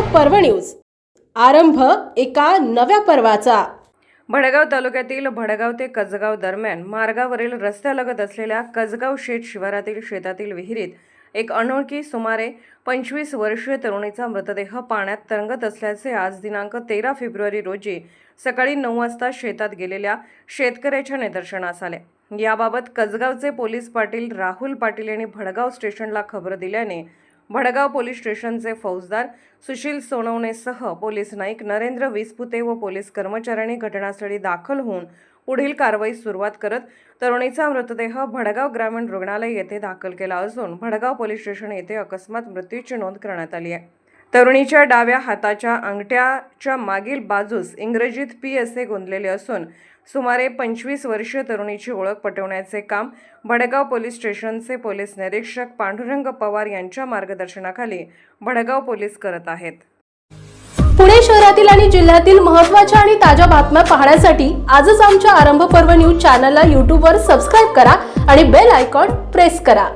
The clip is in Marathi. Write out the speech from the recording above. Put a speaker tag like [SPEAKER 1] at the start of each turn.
[SPEAKER 1] पर्व न्यूज. आरंभ एका नव्या पर्वाचा.
[SPEAKER 2] भडगाव तालुक्यातील भडगाव ते कजगाव दरम्यान मार्गावरील रस्त्यालगत असलेल्या कजगाव शेत शिवारातील शेतातील विहिरीत एक अनोळखी सुमारे पंचवीस वर्षीय तरुणीचा मृतदेह पाण्यात तरंगत असल्याचे आज दिनांक तेरा फेब्रुवारी रोजी सकाळी नऊ वाजता शेतात गेलेल्या शेतकऱ्याच्या निदर्शनास आले. याबाबत कसगावचे पोलीस पाटील राहुल पाटील यांनी भडगाव स्टेशनला खबर दिल्याने भडगाव पोलीस स्टेशनचे फौजदार सुशील सोनवणेसह पोलीस नाईक नरेंद्र विसपुते व पोलीस कर्मचाऱ्यांनी घटनास्थळी दाखल होऊन पुढील कारवाई सुरुवात करत तरुणीचा मृतदेह भडगाव ग्रामीण रुग्णालय येथे दाखल केला असून भडगाव पोलीस स्टेशन येथे अकस्मात मृत्यूची नोंद करण्यात आली आहे. तरुणीच्या डाव्या हाताच्या अंगठ्याच्या मागील बाजूस इंग्रजीत पी असे गोंदलेले असून सुमारे पंचवीस वर्षीय तरुणीची ओळख पटवण्याचे काम भडगाव पोलीस स्टेशनचे पोलीस निरीक्षक पांडुरंग पवार यांच्या मार्गदर्शनाखाली भडगाव पोलीस करत आहेत.
[SPEAKER 1] पुणे शहरातील आणि जिल्ह्यातील महत्त्वाच्या आणि ताज्या बातम्या पाहण्यासाठी आजच आमच्या आरंभ पर्व न्यूज चॅनलला यूट्यूबवर सबस्क्राईब करा आणि बेल आयकॉन प्रेस करा.